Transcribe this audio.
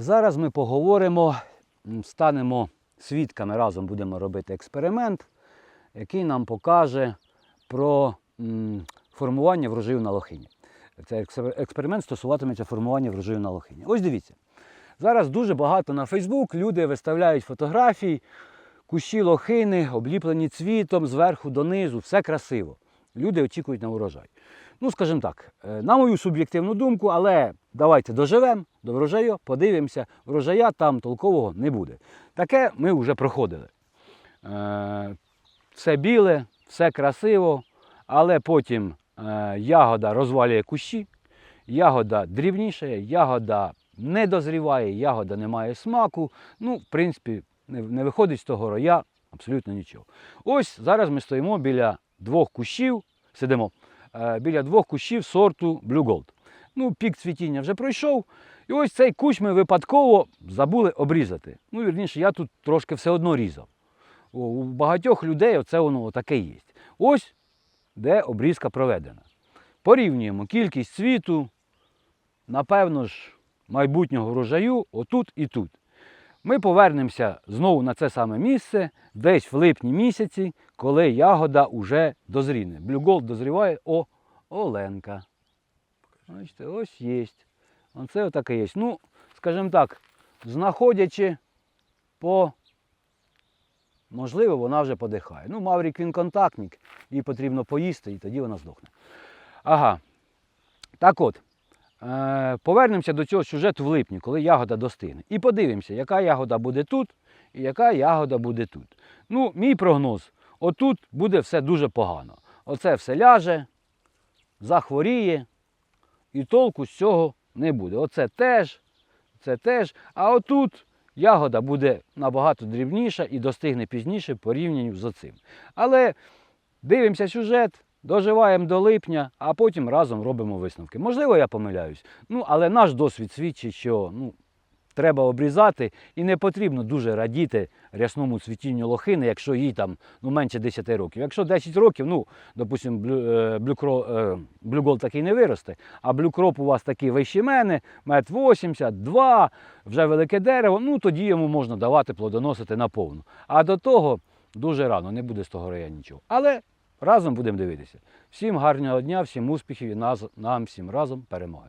Зараз ми поговоримо, станемо свідками, разом будемо робити експеримент, який нам покаже про формування врожаю на лохині. Цей експеримент стосуватиметься формування врожаю на лохині. Ось дивіться. Зараз дуже багато на Фейсбук люди виставляють фотографії, кущі лохини, обліплені цвітом зверху донизу, все красиво. Люди очікують на урожай. Ну, скажімо так, е, на мою суб'єктивну думку, але давайте доживемо до врожаю, подивимося, врожая там толкового не буде. Таке ми вже проходили. Е, Все біле, все красиво, але потім е, ягода розвалює кущі, ягода дрібнішає, ягода не дозріває, ягода не має смаку. Ну, в принципі, не виходить з того роя абсолютно нічого. Ось зараз ми стоїмо біля двох кущів, сидимо е, біля двох кущів сорту Blue Gold. Ну, пік цвітіння вже пройшов. І ось цей кущ ми випадково забули обрізати. Ну, вірніше, я тут трошки все одно різав. У багатьох людей оце воно таке є. Ось де обрізка проведена. Порівнюємо кількість цвіту, напевно ж, майбутнього врожаю отут і тут. Ми повернемося знову на це саме місце десь в липні місяці, коли ягода вже дозріне. Gold дозріває о Оленка. Бачите, ось є. Оце отаке є. Ну, скажімо так, знаходячи по можливо, вона вже подихає. Ну, Маврік він контактник, їй потрібно поїсти, і тоді вона здохне. Ага. Так от, повернемося до цього сюжету в липні, коли ягода достигне. І подивимося, яка ягода буде тут і яка ягода буде тут. Ну, мій прогноз, отут буде все дуже погано. Оце все ляже, захворіє, і толку з цього не буде. Оце теж, це теж. А отут ягода буде набагато дрібніша і достигне пізніше порівнянню з оцим. Але дивимося сюжет, доживаємо до липня, а потім разом робимо висновки. Можливо, я помиляюсь. Ну, але наш досвід свідчить, що ну, треба обрізати і не потрібно дуже радіти рясному цвітінню лохини, якщо їй там ну, менше 10 років. Якщо 10 років, ну, допустимо, Blue Gold такий не виросте, а Crop у вас такий вище мене, метр 80, 2, вже велике дерево, ну тоді йому можна давати плодоносити наповну. А до того дуже рано, не буде з того рая нічого. Але разом будемо дивитися. Всім гарного дня, всім успіхів і нас- нам всім разом перемоги.